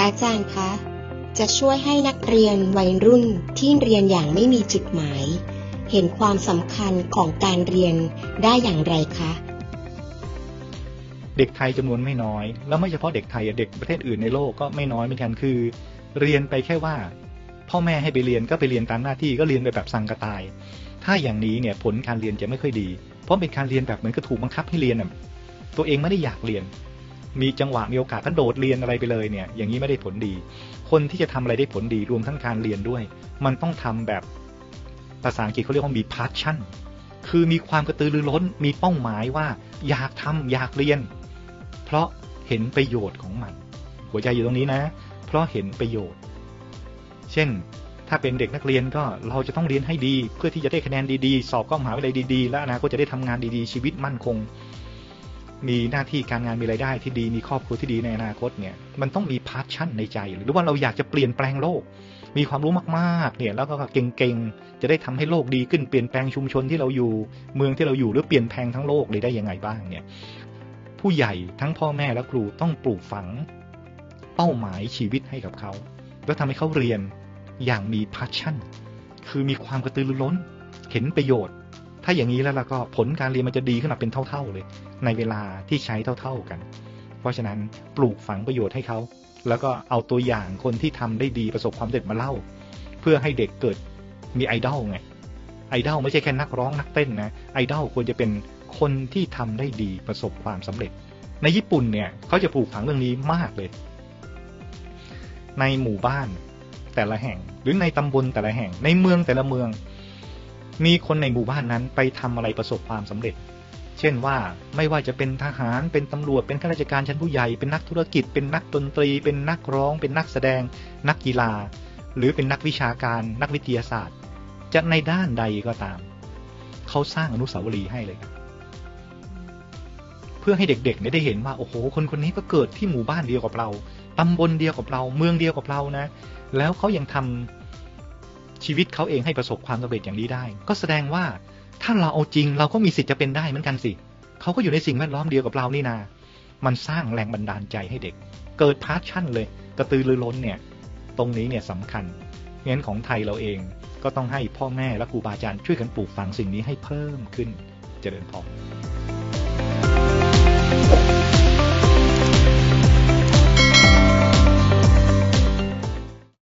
อาจารย์คะ จะช่วยให้นักเรียนวัยรุ่นที่เรียนอย่างไม่มีจุดหมาย เห็นความสำคัญของการเรียนได้อย่างไรคะ เด็กไทยจำนวนไม่น้อย แล้วไม่เฉพาะเด็กไทยเด็กประเทศอื่นในโลกก็ไม่น้อยเหมือนกันคือ เรียนไปแค่ว่า พ่อแม่ให้ไปเรียนก็ไปเรียนตามหน้าที่ก็เรียนไปแบบสังกะตาย ถ้าอย่างนี้เนี่ยผลการเรียนจะไม่ค่อยดี เพราะเป็นการเรียนแบบเหมือนกับถูกบังคับให้เรียนตัวเองไม่ได้อยากเรียน มีจังหวะมีโอกาสก็โดดเรียนอะไรไปเลยเนี่ย อย่างนี้ไม่ได้ผลดี คนที่จะทำอะไรได้ผลดีรวมทั้งการเรียนด้วย มันต้องทำแบบภาษาอังกฤษเขาเรียกว่ามี passion คือมีความกระตือรือร้น มีเป้าหมายว่า อยากทำอยากเรียน เพราะเห็นประโยชน์ของมัน หัวใจอยู่ตรงนี้นะ เพราะเห็นประโยชน์ เช่น ถ้าเป็นเด็กนักเรียนก็เราจะต้องเรียนให้ดี เพื่อที่จะได้คะแนนดีๆ สอบเข้ามหาวิทยาลัยดีๆ และอนาคตจะได้ทำงานดีๆ ชีวิตมั่นคง มีหน้าที่การงานมีรายได้ที่ดีมีครอบครัวที่ดีในอนาคตเนี่ยมันต้องมีพาชั่นในใจ หรือว่าเราอยากจะเปลี่ยนแปลงโลก มีความรู้มากๆเนี่ยแล้วก็เก่งๆจะได้ทำให้โลกดีขึ้นเปลี่ยนแปลงชุมชนที่เราอยู่เมืองที่เราอยู่หรือเปลี่ยนแปลงทั้งโลกเลยได้ยังไงบ้างเนี่ยผู้ใหญ่ทั้งพ่อแม่และครูต้องปลูกฝังเป้าหมายชีวิตให้กับเขาแล้วทำให้เขาเรียนอย่างมี passion คือมีความกระตือรือร้น เห็นประโยชน์ ถ้าอย่างนี้แล้วล่ะก็ผลการเรียนมันจะดีขึ้นมาเป็นเท่า ๆเลย ในเวลาที่ใช้เท่าๆกัน เพราะฉะนั้นปลูกฝังประโยชน์ให้เขา แล้วก็เอาตัวอย่างคนที่ทำได้ดีประสบความสำเร็จมาเล่า เพื่อให้เด็กเกิดมีไอดอลไงไอดอลไม่ใช่แค่นักร้องนักเต้นนะไอดอลควรจะเป็นคนที่ทำได้ดีประสบความสำเร็จ ในญี่ปุ่นเนี่ยเขาจะปลูกฝังเรื่องนี้มากเลย ในหมู่บ้านแต่ละแห่ง หรือในตำบลแต่ละแห่ง ในเมืองแต่ละเมือง มีคนในหมู่บ้านนั้นไปทำอะไรประสบความสำเร็จ เช่นว่าไม่ว่าจะเป็นทหารเป็นตำรวจเป็นข้าราชการชั้นผู้ใหญ่เป็นนักธุรกิจ เป็นนักดนตรี เป็นนักร้อง เป็นนักแสดง นักกีฬา หรือเป็นนักวิชาการ นักวิทยาศาสตร์ จะในด้านใดก็ตาม เขาสร้างอนุสาวรีย์ให้เลยครับเพื่อให้เด็กๆเนี่ยได้เห็นว่าโอ้โห คนคนนี้ก็เกิดที่หมู่บ้านเดียวกับเราตำบลเดียวกับเรา เมืองเดียวกับเรานะ แล้วเขายังทำ ชีวิตเขาเองให้ประสบความสำเร็จอย่างนี้ได้ ก็แสดงว่าถ้าเราเอาจริงเราก็มีสิทธิ์จะเป็นได้เหมือนกันสิเขาก็อยู่ในสิ่งแวดล้อมเดียวกับเรานี่นา มันสร้างแรงบันดาลใจให้เด็ก เกิดพาชั่นเลย กระตือรือร้นเนี่ย ตรงนี้เนี่ยสำคัญงั้นของไทยเราเองก็ต้องให้พ่อแม่และครูบาอาจารย์ช่วยกันปลูกฝังสิ่งนี้ให้เพิ่มขึ้นจเจริญพร